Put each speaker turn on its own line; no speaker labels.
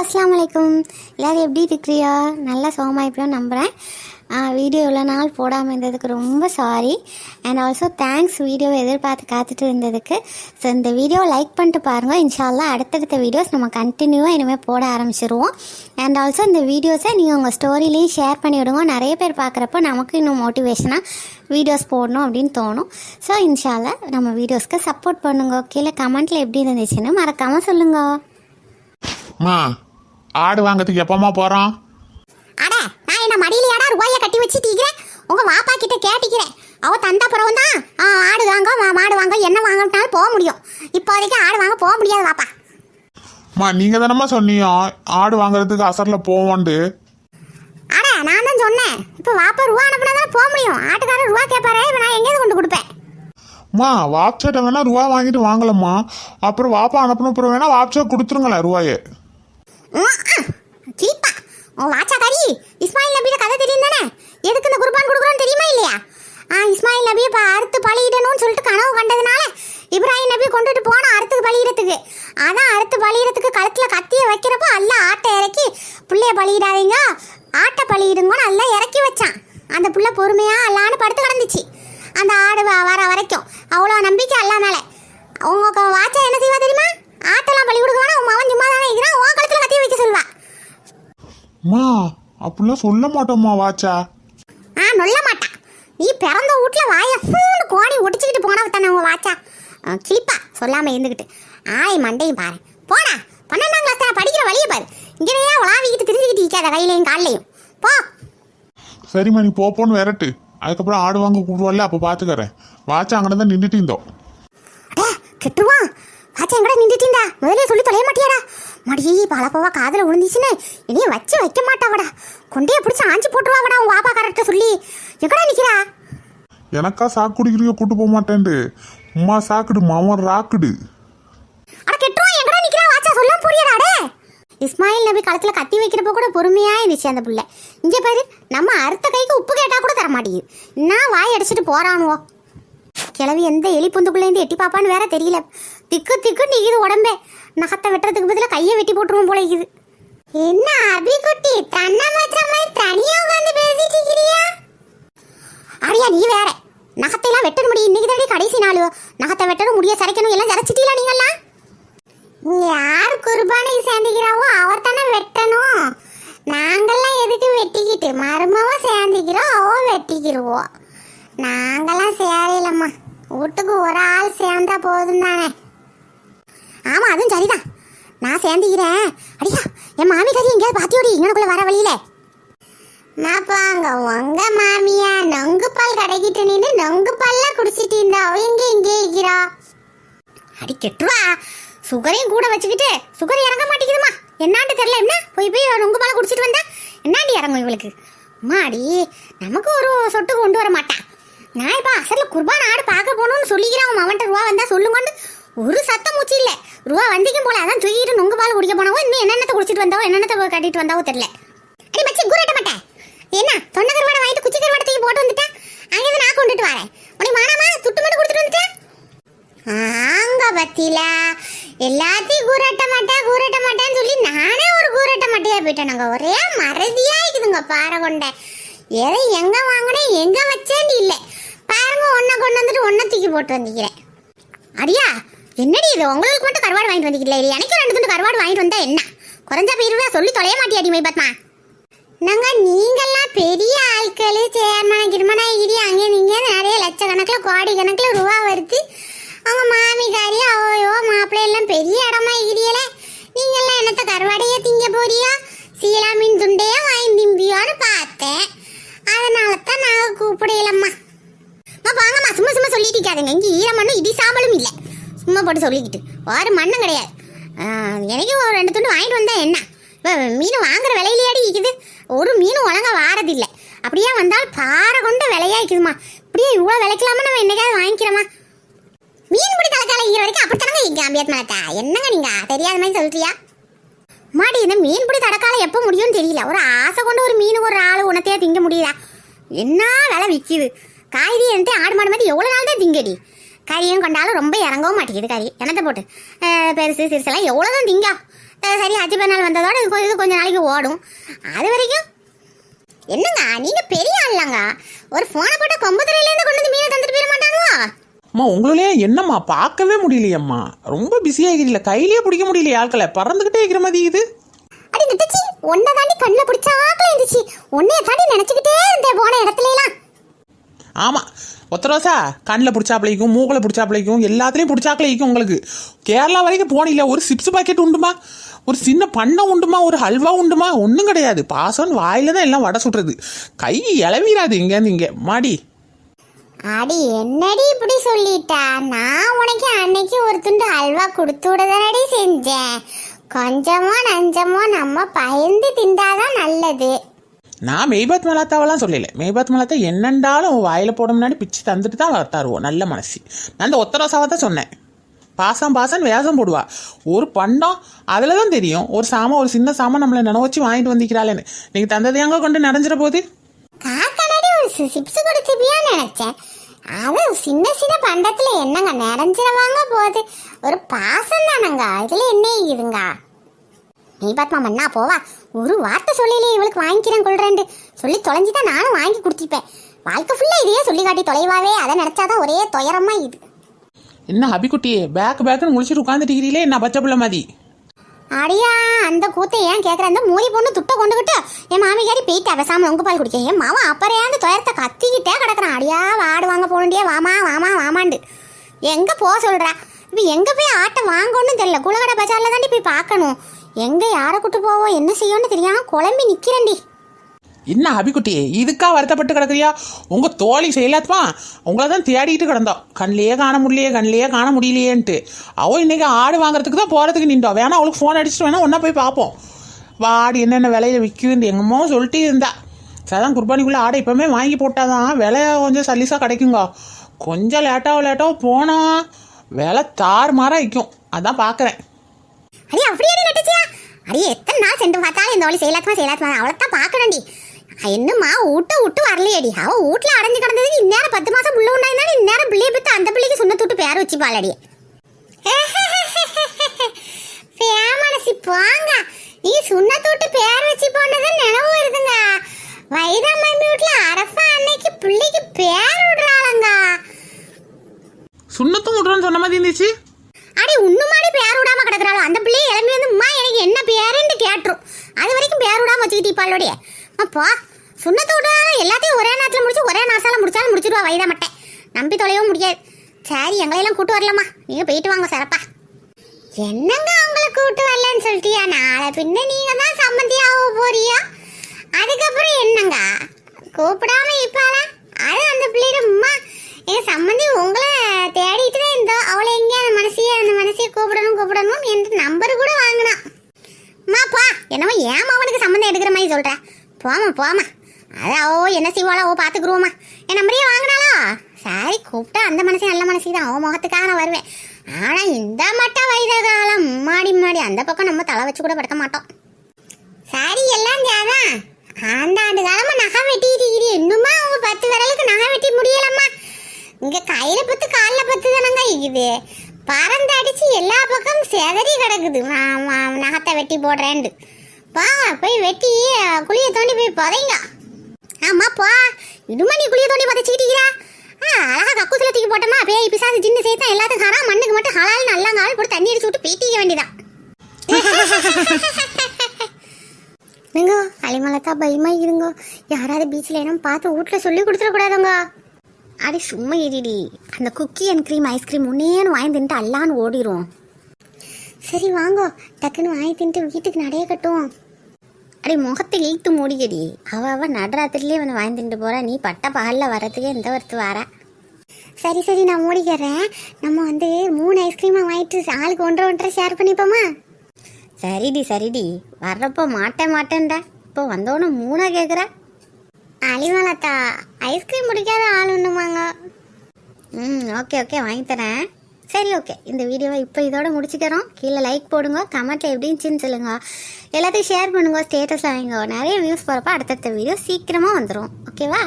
அஸ்லாம் அலைக்கும் எல்லோரும் எப்படி இருக்கிறியா? நல்லா சுகமாயிருப்பியோன்னு நம்புகிறேன் வீடியோ இவ்வளோ நாள் போடாமல் இருந்ததுக்கு ரொம்ப சாரி அண்ட் ஆல்சோ தேங்க்ஸ் வீடியோவை எதிர்பார்த்து காத்துட்டு இருந்ததுக்கு. ஸோ இந்த வீடியோ லைக் பண்ணிட்டு பாருங்கள் இன்ஷால்லா அடுத்தடுத்த வீடியோஸ் நம்ம கண்டினியூவாக இனிமேல் போட ஆரம்பிச்சிருவோம். அண்ட் ஆல்சோ இந்த வீடியோஸை நீங்கள் உங்கள் ஸ்டோரிலையும் ஷேர் பண்ணி விடுங்க. நிறைய பேர் பார்க்குறப்ப நமக்கு இன்னும் மோட்டிவேஷனாக வீடியோஸ் போடணும் அப்படின்னு தோணும். ஸோ இன்ஷால்லா நம்ம வீடியோஸ்க்கு சப்போர்ட் பண்ணுங்க. கீழே கமெண்ட்டில் எப்படி இருந்துச்சுன்னு மறக்காமல் சொல்லுங்கள்
அம்மா ஆடு வாங்கிறதுக்கு எப்பமா போகிறோம்
அட நான் என்ன மடியிலையாடா ரூபாய கட்டி வச்சுட்டீக்கிறேன் உங்க வாப்பா கிட்ட கேட்டிக்கிறேன் அவ தந்த பிறகு தான் ஆடு வாங்க மாடு வாங்க என்ன வாங்கினாலும் போக முடியும். இப்போதைக்கு ஆடு வாங்க போக முடியாது வாப்பா.
அம்மா நீங்கள் தானம்மா சொன்னீங்க ஆடு வாங்குறதுக்கு அசரில் போவோன்ட்டு
அட நான் தான் சொன்னேன். இப்போ வாப்பா ரூபா அனுப்புனா தானே போக முடியும். ஆட்டுக்காரர் ரூபா கேட்பாரு இப்போ நான் எங்கேயிருந்து கொண்டு கொடுப்பேன்.
அம்மா வாப்சட்டை வேணா ரூபா வாங்கிட்டு வாங்கலம்மா. அப்புறம் வாப்பா அனுப்பின அப்புறம் வேணா வாப்சா கொடுத்துருங்களேன் ரூபாயே.
கிளிப்பா உன் வாச்சாக்காரி இஸ்மாயில் நபியோட கதை தெரியும் தானே? எதுக்கு இந்த குர்பான் கொடுக்குறோன்னு தெரியுமா இல்லையா? ஆ இஸ்மாயில் நபியை இப்போ அறுத்து பழியிடணும்னு சொல்லிட்டு கனவு கண்டதுனால இப்ராஹிம் நபி கொண்டுட்டு போனோம் அறுத்துக்கு பலியிடத்துக்கு. அதான் அறுத்து பலியிடத்துக்கு கழுத்தில் கத்தியை வைக்கிறப்போ அல்ல ஆட்டை இறக்கி பிள்ளைய பழியிடாதீங்க ஆட்டை பலியிடுங்கன்னு எல்லாம் இறக்கி வச்சான். அந்த புள்ள பொறுமையாக அல்லான்னு படுத்து கிடந்துச்சு. அந்த ஆடு வர வரைக்கும். அவ்வளோ நம்பிக்கை அல்லா மேலே உங்க வாச்சா என்ன செய்வா தெரியுமா? ஆட்டெல்லாம் பழி கொடுக்க வேணா உன் மவன் சும்மா தானே இருக்கிறான் உன் கழுத்தில் கத்தியை வைக்க சொல்வா
அம்மா அப்படிலாம் சொல்ல மாட்டோம்மா வாச்சா.
ஆ நொல்ல மாட்டான் நீ பிறந்த வீட்ல வாய ஃபூன்னு கோணி ஒடிச்சுக்கிட்டு போனவ தானே உங்க வாச்சா? கிளிப்பா சொல்லாம இருந்துக்கிட்டு ஆய் மண்டையும் பாரு. போடா பன்னெண்டாம் கிளாஸ் தானே படிக்கிற வழியை பாரு. இங்கேயே உலாவிக்கிட்டு திரிஞ்சுக்கிட்டு இருக்காத கையிலையும் கால்லையும்? போ.
சரிம்மா நீ போப்போன்னு விரட்டு. அதுக்கப்புறம் ஆடு வாங்க கூடுவாள்ல அப்போ பார்த்துக்கறேன் வாச்சா அங்கே தான் நின்றுட்டு இருந்தோம்.
அடே கெட்டுவான். வாச்சா எங்கடா நின்றுட்டீண்டா முதல்ல சொல்லி தொலைய மாட்டியாடா. மடி பழப்பவா காதுல விழுந்துச்சுன்னு இனிய வச்சு வைக்க மாட்டாவடா. கொண்டைய பிடிச்சி ஆஞ்சி போட்டுருவாவடா உன் வாப்பா கரெக்டாக சொல்லி. எங்கடா நிக்கிறா?
எனக்கா சாக்கு குடிக்கிறியோ கூட்டு போக மாட்டேன்ட்டு. உம்மா சாக்குடு மாமன் ராக்குடு.
அட கெட்டுவான் எங்கடா நிக்கிறா? வாச்சா சொல்லாம போறியடா அடே. இஸ்மாயில் நபி களத்துல கத்தி வைக்கிறப்ப கூட பொறுமையா இருந்துச்சு அந்த புள்ள. இங்க பாரு நம்ம அறுத்த கைக்கு உப்பு கேட்டா கூட தர மாட்டேங்குது நான் வாய் அடிச்சிட்டு போறானுவோ? கிளவி எந்த எலி பொந்துக்குள்ள இருந்து எட்டி பாப்பான்னு வேற தெரியல. திக்கு திக்கு நிக்குது உடம்பே. நகத்தை வெட்டுறதுக்கு பதிலாக கையை வெட்டி போட்டுருவோம் போல இது என்ன அபி குட்டி தன்னை வச்ச மாதிரி தனியா உட்காந்து பேசிட்டு இருக்கிறியா? அடியா நீ வேற. நகத்தையெல்லாம் வெட்ட முடியும் இன்னைக்கு தான் கடைசி நாள். நகத்தை வெட்டணும் முடிய சரைக்கணும் எல்லாம் சரைச்சிட்டீங்களா நீங்கெல்லாம் யார் குர்பானைக்கு சேர்ந்துக்கிறாவோ அவர் தானே வெட்டணும். நாங்கெல்லாம் எதுக்கு வெட்டிக்கிட்டு மருமவோ சேர்ந்துக்கிறோம் அவோ வெட்டிக்கிடுவோம் நாங்கெல்லாம் சேரையிலம்மா வீட்டுக்கு ஒரு ஆள் சேர்ந்தா போதும் தானே. ஆமா அதுவும் சரிதான். நான் சேர்ந்துக்கிறேன். அடியா என் மாமி கறி எங்கேயாவது பாத்தியோடி? இங்கனக்குள்ள வர வழியில. மாப்பாங்க உங்க மாமியா நொங்கு பால் கடைக்கிட்டு நின்று நொங்கு பால்ல குடிச்சிட்டு இருந்தா அவ எங்க இங்கே இருக்கிறா? அடி கெட்டுவா. சுகரையும் கூட வச்சுக்கிட்டு சுகர் இறங்க மாட்டேங்குதுமா. என்னான்னு தெரியல. என்ன? போய் போய் நொங்கு பால் குடிச்சிட்டு வந்தா? என்னாண்டி இறங்கும் இவளுக்கு? மாடி நமக்கு ஒரு சொட்டு கொண்டு வர மாட்டான் நான் இப்போ அசரில் குர்பான் ஆடு பார்க்க போகணும்னு சொல்லிக்கிறேன். அவன் அவன்கிட்ட ரூபா வந்தால் சொல்லுங்கன்னு ஒரு சத்தம் மூச்சு இல்லை. ரூபா வந்திக்கும் போல அதான் தூக்கிட்டு நொங்கு பால் குடிக்க போனவோ இன்னும் என்னென்னத்தை குடிச்சிட்டு வந்தாவோ என்னென்னத்தை கட்டிட்டு வந்தாவோ தெரியல. அடி மச்சி கூறட்ட மாட்டேன். என்ன தொண்டை கருவாடை வாங்கிட்டு குச்சி கருவாடை தூக்கி போட்டு வந்துட்டேன் அங்கேருந்து நான் கொண்டுட்டு வரேன். உனக்கு மானாமா? துட்டு மட்டும் கொடுத்துட்டு வந்துட்டேன் ஆங்க பத்தில. எல்லாத்தையும் கூரட்ட மாட்டேன் கூரட்ட மாட்டேன்னு சொல்லி நானே ஒரு கூரட்ட மாட்டையா போயிட்டேனுங்க ஒரே மறதியாக இருக்குதுங்க பாறை கொண்ட. எதை எங்கே வாங்கினேன் எங்கே வச்சேன்னு இல்லை. பாருங்க கொண்டு வந்துட்டு ஒன்றை தூக்கி போட்டு வந்துக்கிறேன் அடியா என்னடி இது? உங்களுக்கு மட்டும் கருவாடு வாங்கிட்டு வந்துக்கல இது எனக்கு ரெண்டு துண்டு கருவாடு வாங்கிட்டு வந்தா என்ன? குறைஞ்ச போயிருவா சொல்லி தொலைய மாட்டியாடி மை பத்மா நாங்க நீங்கெல்லாம் பெரிய ஆட்கள் சேர்மன கிருமனா இடி அங்கே நீங்க நிறைய லட்சக்கணக்கில் கோடி கணக்கில் ரூபா வருது. அவங்க மாமிக்காரி அவையோ மாப்பிள்ளை எல்லாம் பெரிய இடமா இடியல. நீங்கெல்லாம் என்னத்த கருவாடையே திங்க போறியா? சீலா மீன் துண்டையே வாங்கி திம்பியோன்னு பார்த்தேன் அதனால தான் நாங்கள் கூப்பிடையிலம்மா அம்மா வாங்கம்மா சும்மா சும்மா சொல்லிட்டு இருக்காதுங்க இங்கே ஈரமண்ணும் இடி சாம்பலும் இல்லை. சும்மா போட்டு சொல்லிக்கிட்டு. ஒரு மண்ணும் கிடையாது. எனக்கும் எனக்கு ஒரு ரெண்டு துண்டு வாங்கிட்டு வந்தா என்ன? இப்போ மீன் வாங்குற விலையிலேயே இருக்குது. ஒரு மீனும் ஒழுங்காக வாரதில்லை. அப்படியே வந்தால் பாறை கொண்ட விலையா இருக்குதுமா இப்படியே இவ்வளோ விலைக்கலாமா நம்ம என்னைக்காவது வாங்கிக்கிறோமா? மீன் பிடி தலைக்கால ஈர வரைக்கும் அப்படித்தானங்க இங்கே அம்பியாத் மலத்தா என்னங்க நீங்க? தெரியாத மாதிரி சொல்றியா? மாடி இந்த மீன் பிடி தடக்கால எப்போ முடியும்னு தெரியல. ஒரு ஆசை கொண்டு ஒரு மீன் ஒரு ஆள் உணத்தையா திங்க முடியுதா? என்ன விலை விற்கிது காய்கறி என்கிட்ட ஆடு மாடு மாதிரி எவ்வளோ நாள் தான் திங்கடி. கறியும் கொண்டாலும் ரொம்ப இறங்கவும் மாட்டேங்குது கறி என்னத்தை போட்டு? பெருசு சிறுசெல்லாம் எவ்வளோ தான் திங்கா சரி அஜி நாள் வந்ததோட இது கொஞ்சம் நாளைக்கு ஓடும். அது வரைக்கும் என்னங்க நீங்க பெரிய ஆள்லாங்க. ஒரு போனை போட்டு கொம்புத்துறையிலேருந்து கொண்டு வந்து மீனை தந்துட்டு போயிட மாட்டாங்களா?
அம்மா உங்களாலே என்னம்மா பார்க்கவே முடியலையம்மா. ரொம்ப பிஸியாகிறீங்கள கையிலேயே பிடிக்க முடியலையே ஆட்களை. பறந்துக்கிட்டே இருக்கிற மாதிரி இது.
அடி நிட்டுச்சு உன்னை தாண்டி கண்ணில் பிடிச்சாக்கல இருந்துச்சு. உன்னைய தாண்டி நினைச்சுக்கிட்டே இருந்தேன் போன இடத்துல எல்லாம்
ஆமாம் ஒத்த ரோசா கண்ணில் பிடிச்சாப்பிளைக்கும் மூக்கில் பிடிச்சாப்பிளைக்கும் எல்லாத்துலேயும் பிடிச்சாப்பிளைக்கும் உங்களுக்கு. கேரளா வரைக்கும் போனில்ல ஒரு சிப்ஸ் பாக்கெட் உண்டுமா? ஒரு சின்ன பண்ணை உண்டுமா? ஒரு ஹல்வா உண்டுமா? ஒன்றும் கிடையாது. பாசம் வாயில தான் எல்லாம் வடை சுடுறது. கை இளவீராது இங்கேருந்து இங்கே. மாடி.
அடி என்னடி இப்படி சொல்லிட்டா? நான் உனக்கு அன்னைக்கு ஒரு துண்டு அல்வா கொடுத்து விடதானடி செஞ்சேன். கொஞ்சமோ நஞ்சமோ நம்ம பயந்து திண்டாதான் நல்லது.
நான் மெய்பாத் மலாத்தாவெல்லாம் சொல்லல. மெய்பாத் மலாத்தா என்னண்டாலும் வாயில் போட முன்னாடி பிச்சு தந்துட்டு தான் தருவோம் நல்ல மனசு. நான் அந்த ஒத்த தான் சொன்னேன். பாசம் பாசம் வேஷம் போடுவா. ஒரு பண்டம் அதில் தான் தெரியும். ஒரு சாமம் ஒரு சின்ன சாமான் நம்மளை நினைவச்சு வாங்கிட்டு வந்திக்கிறாளேன்னு நீங்கள் தந்தது எங்கே கொண்டு நடந்துற போகுது
காக்கனாடி ஒரு சிப்ஸ் கொடுத்துப்பியான்னு நினைச்சேன். அது சின்ன சின்ன பண்டத்துல என்னங்க நிறைஞ்சிரவாங்க போகுது ஒரு பாசம் தானங்க. இதுல என்ன இருக்குதுங்க நீ பாத்மா மண்ணா போவா. ஒரு வார்த்தை சொல்லலையே இவளுக்கு வாங்கிக்கிறேன் கொள்றேன்ட்டு. சொல்லி தொலைஞ்சுதான் நானும் வாங்கி கொடுத்துருப்பேன். வாழ்க்கை ஃபுல்லா இதையே சொல்லி காட்டி தொலைவாவே. அதை நினைச்சாதான் ஒரே துயரமா இது.
என்ன அபிக்குட்டியே? பேக் பேக்குன்னு முடிச்சுட்டு உட்காந்துட்டீங்களே என்ன பச்சை பிள்ளை மாதிரி?
அடியா அந்த கூத்தை ஏன் கேட்குற அந்த மூலி பொண்ணு துட்டை கொண்டுகிட்டு என் மாமியாரி போயிட்டா பேசாம உங்க பால் குடிக்க. என் மாவன் அப்பறையா அந்த துயரத்தை கத்திக்கிட்டே கிடக்குறான். அடியா வாடு வாங்க போகணுண்டியே வாமா வாமா வாமாண்டு எங்க போக சொல்றா? இப்போ எங்க போய் ஆட்டை வாங்கணும்னு தெரியல. குளக்கடை பஜார்ல தாண்டி போய் பார்க்கணும். எங்க யாரை கூட்டு போவோம் என்ன செய்யணும்னு தெரியாம குழம்பி நிக்கிறேன்டி.
என்ன அபிக்குட்டி இதுக்கா வருத்தப்பட்டு கிடக்குறியா? உங்க தோழி செயலாத்மா உங்களை தான் தேடிட்டு கிடந்தோம் கண்ணிலேயே காண முடியலையே கண்ணிலேயே காண முடியலையேன்ட்டு. அவ இன்னைக்கு ஆடு வாங்குறதுக்கு தான் போறதுக்கு நின்றோம் வேணா அவளுக்கு ஃபோன் அடிச்சுட்டு வேணா ஒன்னா போய் பார்ப்போம் ஆடு என்னென்ன விலையில விற்குதுன்னு எங்கம்மோ சொல்லிட்டு இருந்தா. சதான் குர்பானிக்குள்ளே ஆடை எப்பவுமே வாங்கி போட்டாதான் விலை கொஞ்சம் சல்லிஸாக கிடைக்குங்க. கொஞ்சம் லேட்டாக லேட்டாக போனோம் விலை தாறு மாறாக விற்கும் அதான் பார்க்குறேன்
அடி அப்படியே நட்டுச்சியா? அடி எத்தனை நாள் சென்று பார்த்தாலும் இந்த வழி செயலாத்மா செயலாத்மா அவளை தான் பார்க்கணும்டி. என்னம்மா ஊட்ட விட்டு வரலையடி. அவ வீட்ல அடைஞ்சு கிடந்ததுக்கு இந்நேரம் பத்து மாசம் புள்ள உண்டாயிருந்தாலும் இந்நேரம் பிள்ளைய பத்து அந்த பிள்ளைக்கு சுண்ண தூட்டு பேர் வச்சு பாலடி பேமனசி போங்க. நீ சுண்ண தூட்டு பேர் வச்சு போனது நினைவு வருதுங்க வைரமம்மி வீட்ல அரசா அன்னைக்கு பிள்ளைக்கு பேர் விடுறாளங்க.
சுண்ணத்தும் விட்றோன்னு சொன்ன மாதிரி இருந்துச்சு.
அடி உண்ணுமாடி பேர் விடாம கிடக்குறாளோ அந்த பிள்ளைய இளம்பி வந்து அம்மா எனக்கு என்ன பேருன்னு கேட்டுரும் அது வரைக்கும் பேர் விடாம வச்சுக்கிட்டு பாலோடைய அப்பா சுண்ணத்து எல்லாத்தையும் ஒரே நேரத்தில் முடிச்சு ஒரே நாசால முடிச்சாலும் முடிச்சிடுவா வயதா மட்டை. நம்பி தொலையவும் முடியாது. சரி எங்களையெல்லாம் கூட்டு வரலாமா? நீங்க போயிட்டு வாங்க சரப்பா என்னங்க அவங்கள கூட்டு வரலன்னு சொல்லிட்டியா? நாளை பின்ன நீங்க தான் சம்மந்தியாக போறியா? அதுக்கப்புறம் என்னங்க? கூப்பிடாம இருப்பாளா? அது அந்த பிள்ளைட என் சம்மந்தி உங்களை தேடிட்டு தான் இருந்தோம் அவளை எங்கேயா அந்த மனசையே அந்த மனசையை கூப்பிடணும் கூப்பிடணும் என்று நம்பர் கூட வாங்கினான். மாப்பா பா. என்னமோ மாவனுக்கு சம்மந்தம் எடுக்கிற மாதிரி சொல்கிற போமா போமா அதான் ஓ என்ன செய்வாளோ ஓ பார்த்துக்குருவோமா என் நம்பரையே வாங்கினாலா சாரி கூப்பிட்டா அந்த மனசே நல்ல மனசு தான் அவன் முகத்துக்காக நான் வருவேன். ஆனால் இந்த மட்டும் வைர காலம் மாடி மாடி அந்த பக்கம் நம்ம தலை வச்சு கூட படுக்க மாட்டோம். சாரி எல்லாம் ஜாதான் அந்த ஆண்டு காலமா நகை வெட்டிட்டு இன்னுமா அவங்க பத்து விரலுக்கு நகை வெட்டி முடியலம்மா? இங்கே கையில் பத்து காலில் பத்து தானங்க இருக்குது. பறந்து அடிச்சு எல்லா பக்கம் செதறி கிடக்குது. ஆ- நகத்தை வெட்டி போடுறேன்ட்டு. பா போய் வெட்டி குழியை தோண்டி போய் புதைங்க. ஆமாம் பா. இதுமா நீ குழியை தோண்டி புதைச்சிக்கிட்டீங்களா ஆ அழகா கக்குத்துல தூக்கி போட்டோமா பேய் பிசாசு ஜின்னு சேர்த்தா எல்லாத்துக்கும் ஹரா மண்ணுக்கு மட்டும் ஹலால் நல்லா கால் போட்டு தண்ணி அடிச்சு விட்டு பீட்டிக்க வேண்டியதான் இருங்க அலிமலத்தா பயமாக இருங்க. யாராவது பீச்சில் என்ன பார்த்து வீட்டில் சொல்லி கொடுத்துடக்கூடாதுங்க அடி சும்மா இருடி. அந்த cookie and cream ice cream உன்னேன்னு வாங்கி தின்ட்டு அல்லான்னு ஓடிடும் சரி வாங்கோ. டக்குன்னு வாங்கி தின்ட்டு வீட்டுக்கு நடைய கட்டும் அடி முகத்தை இழுத்து மூடிக்கடி. அவ அவ நடுராத்திரிலேயே வந்து வாங்கி தின்ட்டு போறா. நீ பட்ட பகலில் வரத்துக்கே இந்த வரத்து வர? சரி சரி நான் மூடிக்கிறேன். நம்ம வந்து மூணு ஐஸ்கிரீமாக வாங்கிட்டு ஆளுக்கு ஒன்றரை ஒன்றரை ஷேர் பண்ணிப்போமா? சரிடி சரிடி. வர்றப்போ மாட்டேன் மாட்டேன்டா. இப்போ வந்தோடனே மூணாக கேட்குறேன் அலிமலத்தா ஐஸ்கிரீம் பிடிக்காத ஆள் ஒன்றுமாங்க ம் ஓகே ஓகே வாங்கி தரேன். சரி ஓகே இந்த வீடியோவை இப்போ இதோட முடிச்சுக்கிறோம். கீழே லைக் போடுங்க கமெண்ட்டில் எப்படி இருந்துச்சுன்னு சொல்லுங்க. எல்லாத்தையும் ஷேர் பண்ணுங்க ஸ்டேட்டஸ் வைங்க. நிறைய வியூஸ் போகிறப்ப அடுத்தடுத்த வீடியோ சீக்கிரமாக வந்துடும் ஓகேவா